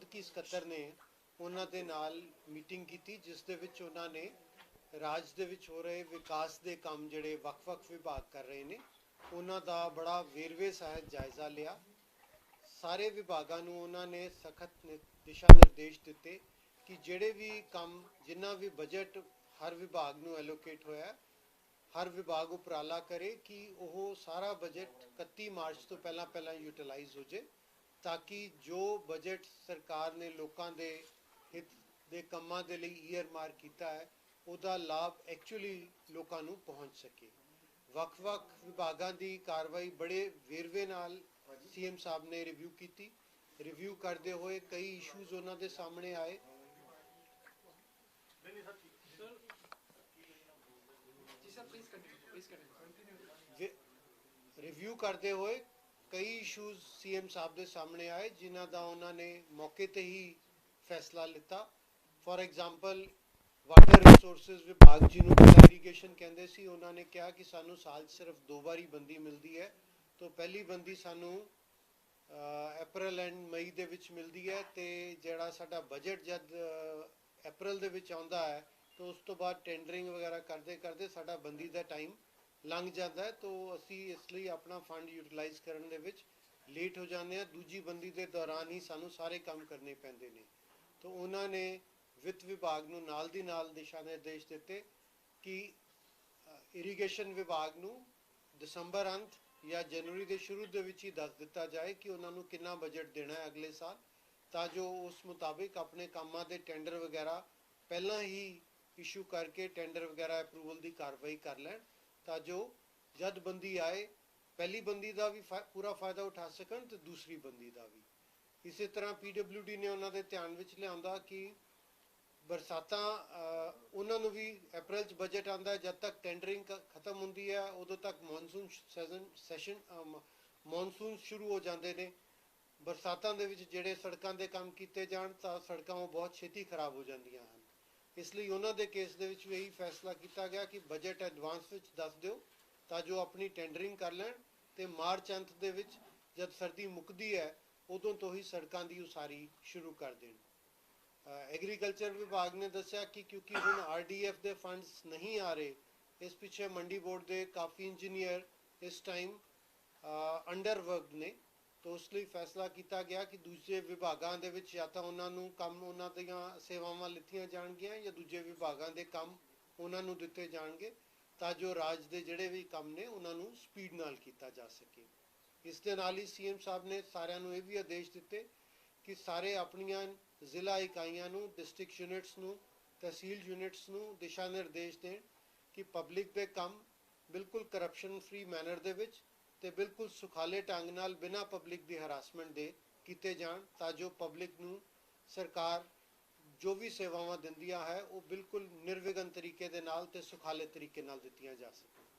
ਪ੍ਰਬੰਧਕੀ ਸਕੱਤਰ ਨੇ ਉਹਨਾਂ ਦੇ ਨਾਲ ਮੀਟਿੰਗ ਕੀਤੀ, ਜਿਸ ਦੇ ਵਿੱਚ ਉਹਨਾਂ ਨੇ ਰਾਜ ਦੇ ਵਿੱਚ ਹੋ ਰਹੇ ਵਿਕਾਸ ਦੇ ਕੰਮ ਜਿਹੜੇ ਵੱਖ-ਵੱਖ ਵਿਭਾਗ ਕਰ ਰਹੇ ਨੇ, ਉਹਨਾਂ ਦਾ ਬੜਾ ਵੇਰਵੇ ਸਹਿਤ ਜਾਇਜ਼ਾ ਲਿਆ। ਸਾਰੇ ਵਿਭਾਗਾਂ ਨੂੰ ਉਹਨਾਂ ਨੇ ਸਖਤ ਦਿਸ਼ਾ ਨਿਰਦੇਸ਼ ਦਿੱਤੇ ਕਿ ਜਿਹੜੇ ਵੀ ਕੰਮ, ਜਿੰਨਾ ਵੀ ਬਜਟ ਹਰ ਵਿਭਾਗ ਨੂੰ ਐਲੋਕੇਟ ਹੋਇਆ, ਹਰ ਵਿਭਾਗ ਉਪਰਾਲਾ ਕਰੇ ਕਿ ਉਹ ਸਾਰਾ ਬਜਟ 31 ਮਾਰਚ ਤੋਂ ਪਹਿਲਾਂ ਪਹਿਲਾਂ ਯੂਟਿਲਾਈਜ਼ ਹੋ ਜੇ। ਤਾਂ ਕਿ ਜੋ ਬਜਟ ਸਰਕਾਰ ਨੇ ਲੋਕਾਂ ਦੇ ਹਿੱਤ ਦੇ ਕੰਮਾਂ ਦੇ ਲਈ ਈਅਰ ਮਾਰ ਕੀਤਾ ਹੈ ਉਹਦਾ ਲਾਭ ਐਕਚੁਅਲੀ ਲੋਕਾਂ ਨੂੰ ਪਹੁੰਚ ਸਕੇ। ਵੱਖ-ਵੱਖ ਵਿਭਾਗਾਂ ਦੀ ਕਾਰਵਾਈ ਬੜੇ ਵੇਰਵੇ ਨਾਲ ਸੀਐਮ ਸਾਹਿਬ ਨੇ ਰਿਵਿਊ ਕੀਤੀ। ਰਿਵਿਊ ਕਰਦੇ ਹੋਏ ਕਈ ਇਸ਼ੂਜ਼ ਉਹਨਾਂ ਦੇ ਸਾਹਮਣੇ ਆਏ। ਰਿਵਿਊ ਕਰਦੇ ਹੋਏ ਕਈ ਇਸ਼ੂਜ਼ ਸੀਐਮ ਸਾਹਿਬ ਦੇ ਸਾਹਮਣੇ ਆਏ, ਜਿਨ੍ਹਾਂ ਦਾ ਉਹਨਾਂ ਨੇ ਮੌਕੇ ਤੇ ਹੀ ਫੈਸਲਾ ਲਿੱਤਾ। ਫੋਰ ਐਗਜ਼ਾਮਪਲ ਵਾਟਰ ਰਿਸੋਰਸਸ ਵਿਭਾਗ ਜਿਹਨੂੰ ਇਰੀਗੇਸ਼ਨ ਕਹਿੰਦੇ ਸੀ, ਉਹਨਾਂ ਨੇ ਕਿਹਾ ਕਿ ਸਾਨੂੰ ਸਾਲ 'ਚ ਸਿਰਫ ਦੋ ਵਾਰੀ ਬੰਦੀ ਮਿਲਦੀ ਹੈ। ਤੋਂ ਪਹਿਲੀ ਬੰਦੀ ਸਾਨੂੰ ਅਪ੍ਰੈਲ ਐਂਡ ਮਈ ਦੇ ਵਿੱਚ ਮਿਲਦੀ ਹੈ ਤੇ ਜਿਹੜਾ ਸਾਡਾ ਬਜਟ ਜਦ ਅਪ੍ਰੈਲ ਦੇ ਵਿੱਚ ਆਉਂਦਾ ਹੈ, ਤਾਂ ਉਸ ਤੋਂ ਬਾਅਦ ਟੈਂਡਰਿੰਗ ਵਗੈਰਾ ਕਰਦੇ ਕਰਦੇ ਸਾਡਾ ਬੰਦੀ ਦਾ ਟਾਈਮ ਲੰਘ ਜਾਂਦਾ ਹੈ, ਤੋਂ ਅਸੀਂ ਇਸ ਲਈ ਆਪਣਾ ਫੰਡ ਯੂਟਿਲਾਈਜ਼ ਕਰਨ ਦੇ ਵਿੱਚ ਲੇਟ ਹੋ ਜਾਂਦੇ ਹਾਂ। ਦੂਜੀ ਬੰਦੀ ਦੇ ਦੌਰਾਨ ਹੀ ਸਾਨੂੰ ਸਾਰੇ ਕੰਮ ਕਰਨੇ ਪੈਂਦੇ ਨੇ। ਤੋਂ ਉਹਨਾਂ ਨੇ ਵਿੱਤ ਵਿਭਾਗ ਨੂੰ ਨਾਲ ਦੀ ਨਾਲ ਦਿਸ਼ਾ ਨਿਰਦੇਸ਼ ਦਿੱਤੇ ਕਿ ਇਰੀਗੇਸ਼ਨ ਵਿਭਾਗ ਨੂੰ ਦਸੰਬਰ ਅੰਤ ਜਾਂ ਜਨਵਰੀ ਦੇ ਸ਼ੁਰੂ ਦੇ ਵਿੱਚ ਹੀ ਦੱਸ ਦਿੱਤਾ ਜਾਏ ਕਿ ਉਹਨਾਂ ਨੂੰ ਕਿੰਨਾ ਬਜਟ ਦੇਣਾ ਹੈ ਅਗਲੇ ਸਾਲ, ਤਾਂ ਜੋ ਉਸ ਮੁਤਾਬਿਕ ਆਪਣੇ ਕੰਮਾਂ ਦੇ ਟੈਂਡਰ ਵਗੈਰਾ ਪਹਿਲਾਂ ਹੀ ਇਸ਼ੂ ਕਰਕੇ ਟੈਂਡਰ ਵਗੈਰਾ ਅਪਰੂਵਲ ਦੀ ਕਾਰਵਾਈ ਕਰ ਲੈਣ। ਤਾਂ ਜੋ ਜਦ ਬੰਦੀ ਆਏ ਪਹਿਲੀ ਬੰਦੀ ਦਾ ਵੀ ਪੂਰਾ ਫਾਇਦਾ ਉਠਾ ਸਕਣ ਤੇ ਦੂਸਰੀ ਬੰਦੀ ਦਾ ਵੀ। ਇਸੇ ਤਰ੍ਹਾਂ ਪੀਡਬਲਯੂਡੀ ਨੇ ਉਹਨਾਂ ਦੇ ਧਿਆਨ ਵਿੱਚ ਲਿਆਂਦਾ ਕਿ ਬਰਸਾਤਾਂ ਅਹ, ਉਹਨਾਂ ਨੂੰ ਵੀ ਅਪ੍ਰੈਲ ਚ ਬਜਟ ਆਂਦਾ ਜਦ ਤੱਕ ਟੈਂਡਰਿੰਗ ਖਤਮ ਹੁੰਦੀ ਹੈ ਉਦੋਂ ਤੱਕ ਮੌਨਸੂਨ ਸੈਸ਼ਨ ਸੈਸ਼ਨ ਮੌਨਸੂਨ ਸ਼ੁਰੂ ਹੋ ਜਾਂਦੇ ਨੇ। ਬਰਸਾਤਾਂ ਦੇ ਵਿੱਚ ਜਿਹੜੇ ਸੜਕਾਂ ਦੇ ਕੰਮ ਕੀਤੇ ਜਾਣ ਤਾਂ ਸੜਕਾਂ ਉਹ ਬਹੁਤ ਛੇਤੀ ਖਰਾਬ ਹੋ ਜਾਂਦੀਆਂ ਹਨ। ਇਸ ਲਈ ਉਹਨਾਂ ਦੇ ਕੇਸ ਦੇ ਵਿੱਚ ਵੀ ਇਹੀ ਫੈਸਲਾ ਕੀਤਾ ਗਿਆ ਕਿ ਬਜਟ ਐਡਵਾਂਸ ਵਿੱਚ ਦੱਸ ਦਿਓ ਤਾਂ ਜੋ ਆਪਣੀ ਟੈਂਡਰਿੰਗ ਕਰ ਲੈਣ ਤੇ ਮਾਰਚ ਅੰਤ ਦੇ ਵਿੱਚ ਜਦ ਸਰਦੀ ਮੁੱਕਦੀ ਹੈ, ਉਦੋਂ ਤੋਂ ਹੀ ਸੜਕਾਂ ਦੀ ਉਸਾਰੀ ਸ਼ੁਰੂ ਕਰ ਦੇਣ। ਐਗਰੀਕਲਚਰ ਵਿਭਾਗ ਨੇ ਦੱਸਿਆ ਕਿ ਕਿਉਂਕਿ ਹੁਣ ਆਰਡੀਐਫ ਦੇ ਫੰਡਸ ਨਹੀਂ ਆ ਰਹੇ, ਇਸ ਪਿੱਛੇ ਮੰਡੀ ਬੋਰਡ ਦੇ ਕਾਫੀ ਇੰਜੀਨੀਅਰ ਇਸ ਟਾਈਮ ਅੰਡਰ ਵਰਕਡ ਨੇ। ਤਾਂ ਉਸ ਲਈ ਫੈਸਲਾ ਕੀਤਾ ਗਿਆ ਕਿ ਦੂਜੇ ਵਿਭਾਗਾਂ ਦੇ ਵਿੱਚ ਜਾਂ ਤਾਂ ਉਹਨਾਂ ਨੂੰ ਕੰਮ ਉਹਨਾਂ ਦੀਆਂ ਸੇਵਾਵਾਂ ਲਿੱਤੀਆਂ ਜਾਣਗੀਆਂ ਜਾਂ ਦੂਜੇ ਵਿਭਾਗਾਂ ਦੇ ਕੰਮ ਉਹਨਾਂ ਨੂੰ ਦਿੱਤੇ ਜਾਣਗੇ ਤਾਂ ਜੋ ਰਾਜ ਦੇ ਜਿਹੜੇ ਵੀ ਕੰਮ ਨੇ ਉਹਨਾਂ ਨੂੰ ਸਪੀਡ ਨਾਲ ਕੀਤਾ ਜਾ ਸਕੇ। ਇਸ ਦੇ ਨਾਲ ਹੀ ਸੀਐਮ ਸਾਹਿਬ ਨੇ ਸਾਰਿਆਂ ਨੂੰ ਇਹ ਵੀ ਆਦੇਸ਼ ਦਿੱਤੇ ਕਿ ਸਾਰੇ ਆਪਣੀਆਂ ਜ਼ਿਲ੍ਹਾ ਇਕਾਈਆਂ ਨੂੰ, ਡਿਸਟ੍ਰਿਕਟ ਯੂਨਿਟਸ ਨੂੰ, ਤਹਿਸੀਲ ਯੂਨਿਟਸ ਨੂੰ ਦਿਸ਼ਾ ਨਿਰਦੇਸ਼ ਦੇਣ ਕਿ ਪਬਲਿਕ ਦੇ ਕੰਮ ਬਿਲਕੁਲ ਕਰਪਸ਼ਨ ਫ੍ਰੀ ਮੈਨਰ ਦੇ ਵਿੱਚ ਤੇ ਬਿਲਕੁਲ ਸੁਖਾਲੇ ਢੰਗ ਨਾਲ ਬਿਨਾਂ ਪਬਲਿਕ ਦੀ ਹਰਾਸਮੈਂਟ ਦੇ ਕੀਤੇ ਜਾਣ ਤਾਂ ਜੋ ਪਬਲਿਕ ਨੂੰ ਸਰਕਾਰ ਜੋ ਵੀ ਸੇਵਾਵਾਂ ਦਿੰਦੀਆਂ ਹੈ, ਉਹ ਬਿਲਕੁਲ ਨਿਰਵਿਘਨ ਤਰੀਕੇ ਦੇ ਨਾਲ ਤੇ ਸੁਖਾਲੇ ਤਰੀਕੇ ਨਾਲ ਦਿੱਤੀਆਂ ਜਾ ਸਕਣ।